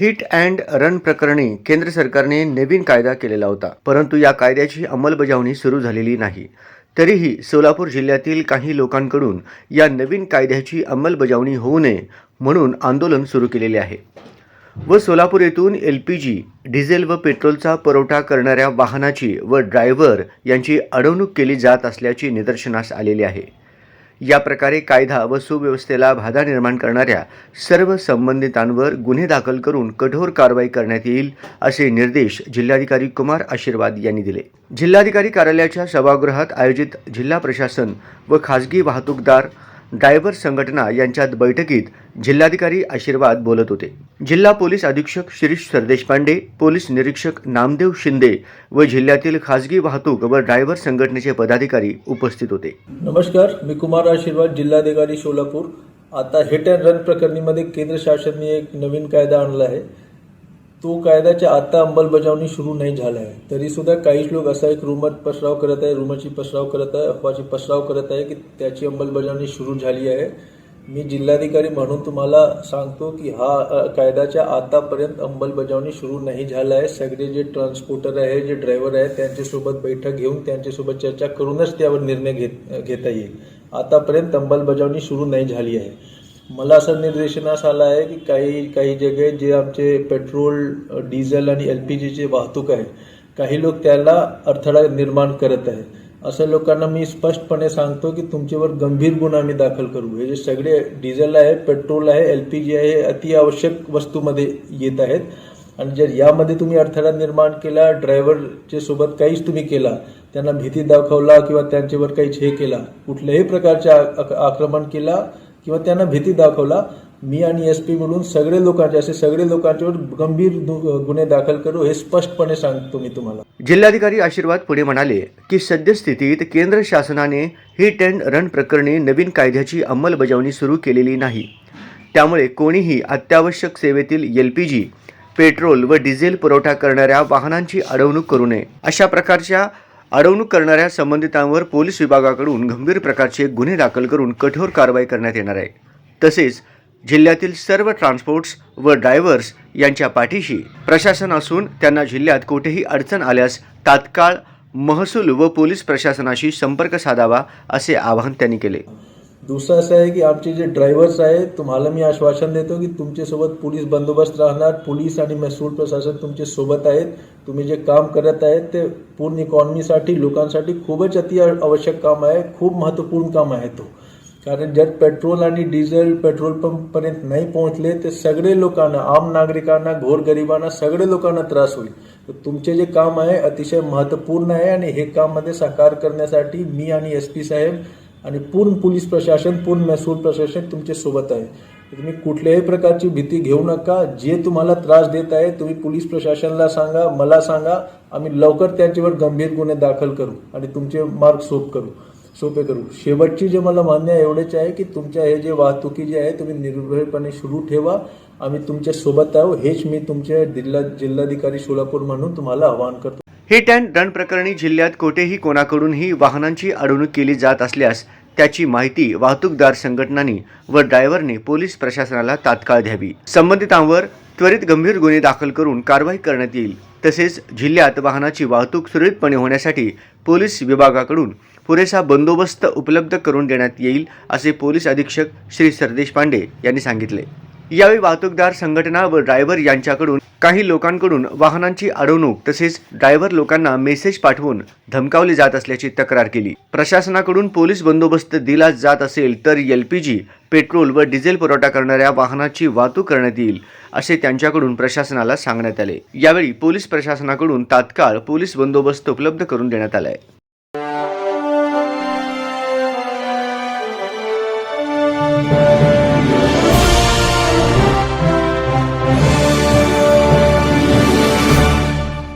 Hit and run प्रकरणी केंद्र सरकारने नवीन कायदा केलेला होता परंतु या कायद्याची अंमलबजावणी सुरू झालेली नाही. तरीही सोलापूर जिल्ह्यातील काही लोकांकडून या नवीन कायद्याची अंमलबजावणी होऊ नये म्हणून आंदोलन सुरू केलेले आहे. व सोलापूर येथून एल पी जी डिझेल व पेट्रोलचा पुरवठा करणाऱ्या वाहनाची व ड्रायव्हर यांची अडवणूक केली जात असल्याची निदर्शनास आलेली आहे. या प्रकारे कायदा व सुव्यवस्थेला बाधा निर्माण करणाऱ्या सर्व संबंधितांवर गुन्हे दाखल करून कठोर कारवाई करण्यात येईल असे निर्देश जिल्हाधिकारी कुमार आशीर्वाद यांनी दिले. जिल्हाधिकारी कार्यालयाच्या सभागृहात आयोजित जिल्हा प्रशासन व खाजगी वाहतूकदार ड्रायव्हर संघटना यांच्यात बैठकीत जिल्हाधिकारी आशीर्वाद बोलत होते. जिल्हा पोलीस अधीक्षक शिरीष सरदेशपांडे पोलीस निरीक्षक नामदेव शिंदे व जिल्ह्यातील खाजगी वाहतूक व ड्रायव्हर संघटनेचे पदाधिकारी उपस्थित होते. नमस्कार मी कुमार आशीर्वाद जिल्हाधिकारी सोलापूर. आता हिट अँड रन प्रकरणीमध्ये केंद्र शासनाने एक नवीन कायदा आणला आहे. तो कायद्याच्या आता अंमलबजावणी सुरू नाही झाला आहे तरी सुद्धा काहीच लोक असा एक रुमर पसराव करत आहे रुमरची पसराव करत आहे अफवाची पसराव करत आहे की त्याची अंमलबजावणी सुरू झाली आहे. मी जिल्हाधिकारी म्हणून तुम्हाला सांगतो की हा कायद्याच्या आतापर्यंत अंमलबजावणी सुरू नाही झाला आहे. सगळे जे ट्रान्सपोर्टर आहे जे ड्रायव्हर आहे त्यांच्यासोबत बैठक घेऊन त्यांच्यासोबत चर्चा करूनच त्यावर निर्णय घेत घेता येईल. आतापर्यंत अंमलबजावणी सुरू नाही झाली आहे. मला असं निर्देशनास आलं आहे की काही काही जगे जे आमचे पेट्रोल डिझेल आणि एल पी जीचे वाहतूक आहे काही लोक त्याला अडथळा निर्माण करत आहे असं लोकांना मी स्पष्टपणे सांगतो की तुमच्यावर गंभीर गुन्हा मी दाखल करू. हे जे सगळे डिझेल आहे पेट्रोल आहे एल पी जी आहे हे अति आवश्यक वस्तूमध्ये येत आहेत. आणि जर यामध्ये तुम्ही अडथळा निर्माण केला ड्रायव्हरच्या सोबत काहीच तुम्ही केला त्यांना भीती दाखवला किंवा त्यांच्यावर काहीच हे केला कुठल्याही प्रकारचे आक- आक्रमण केला किंवा त्यांना भीती दाखवला मी आणि एस पी मिळून सगळे लोकांचे असे सगळे लोकांच्यावर गंभीर गुन्हे दाखल करू हे स्पष्टपणे सांगतो मी तुम्हाला. जिल्हाधिकारी आशीर्वाद पुढे म्हणाले की सद्यस्थितीत केंद्र शासनाने हिट अँड रन प्रकरणी नवीन कायद्याची अंमलबजावणी सुरू केलेली नाही. त्यामुळे कोणीही अत्यावश्यक सेवेतील एल पी जी पेट्रोल व डिझेल पुरवठा करणाऱ्या वाहनांची अडवणूक करू नये. अशा प्रकारच्या अडवणूक करणाऱ्या संबंधितांवर पोलीस विभागाकडून गंभीर प्रकारचे गुन्हे दाखल करून कठोर कारवाई करण्यात येणार आहे. तसेच जिल्ह्यातील सर्व ट्रान्सपोर्ट्स व ड्रायव्हर्स यांच्या पाठीशी प्रशासन असून त्यांना जिल्ह्यात कुठेही अडचण आल्यास तात्काळ महसूल व पोलीस प्रशासनाशी संपर्क साधावा असे आवाहन त्यांनी केले. दुसरं असं आहे की आमचे जे ड्रायव्हर्स आहेत तुम्हाला मी आश्वासन देतो हो की तुमच्यासोबत पोलीस बंदोबस्त राहणार पोलीस आणि महसूल प्रशासन तुमच्यासोबत सोबत आहेत तुम्ही जे काम करत आहेत ते पूर्ण इकॉनॉमीसाठी लोकांसाठी खूपच अति आवश्यक काम आहे खूप महत्त्वपूर्ण काम आहे तो. कारण जर पेट्रोल आणि डिझेल पेट्रोल पंपपर्यंत नाही पोहोचले तर सगळे लोकांना आम नागरिकांना घोरगरिबांना सगळे लोकांना त्रास होईल. तर तुमचे जे काम आहे अतिशय महत्त्वपूर्ण आहे आणि हे काममध्ये साकार करण्यासाठी मी आणि एस पी साहेब आणि पूर्ण पोलीस प्रशासन पूर्ण महसूल प्रशासन तुमच्यासोबत आहे. तुम्ही कुठल्याही प्रकारची भीती घेऊ नका. जे तुम्हाला त्रास देत आहे तुम्ही पोलीस प्रशासनाला सांगा मला सांगा. आम्ही लवकर त्यांच्यावर गंभीर गुन्हे दाखल करू आणि तुमचे मार्ग सोप करू सोपे करू. शेवटची जे मला मान्य आहे एवढेच आहे की तुमच्या हे जे वाहतुकी जे आहे तुम्ही निर्भयपणे सुरू ठेवा. आम्ही तुमच्यासोबत आहो हेच मी तुमचे जिल्हा जिल्हाधिकारी सोलापूर म्हणून तुम्हाला आवाहन करतो. हिट अँड रन प्रकरणी जिल्ह्यात कोठेही कोणाकडूनही वाहनांची अडवणूक केली जात असल्यास त्याची माहिती वाहतूकदार संघटनांनी व ड्रायव्हरने पोलीस प्रशासनाला तात्काळ द्यावी. संबंधितांवर त्वरित गंभीर गुन्हे दाखल करून कारवाई करण्यात येईल. तसेच जिल्ह्यात वाहनाची वाहतूक सुरळीतपणे होण्यासाठी पोलीस विभागाकडून पुरेसा बंदोबस्त उपलब्ध करून देण्यात येईल असे पोलीस अधीक्षक श्री सरदेश पांडे यांनी सांगितले. यावेळी वाहतूकदार संघटना व ड्रायव्हर यांच्याकडून काही लोकांकडून वाहनांची अडवणूक तसेच ड्रायव्हर लोकांना मेसेज पाठवून धमकावले जात असल्याची तक्रार केली. प्रशासनाकडून पोलीस बंदोबस्त दिला जात असेल तर एल पी जी पेट्रोल व डिझेल पुरवठा करणाऱ्या वाहनाची वाहतूक करण्यात येईल असे त्यांच्याकडून प्रशासनाला सांगण्यात आले. यावेळी पोलीस प्रशासनाकडून तात्काळ पोलीस बंदोबस्त उपलब्ध करून देण्यात आलाय.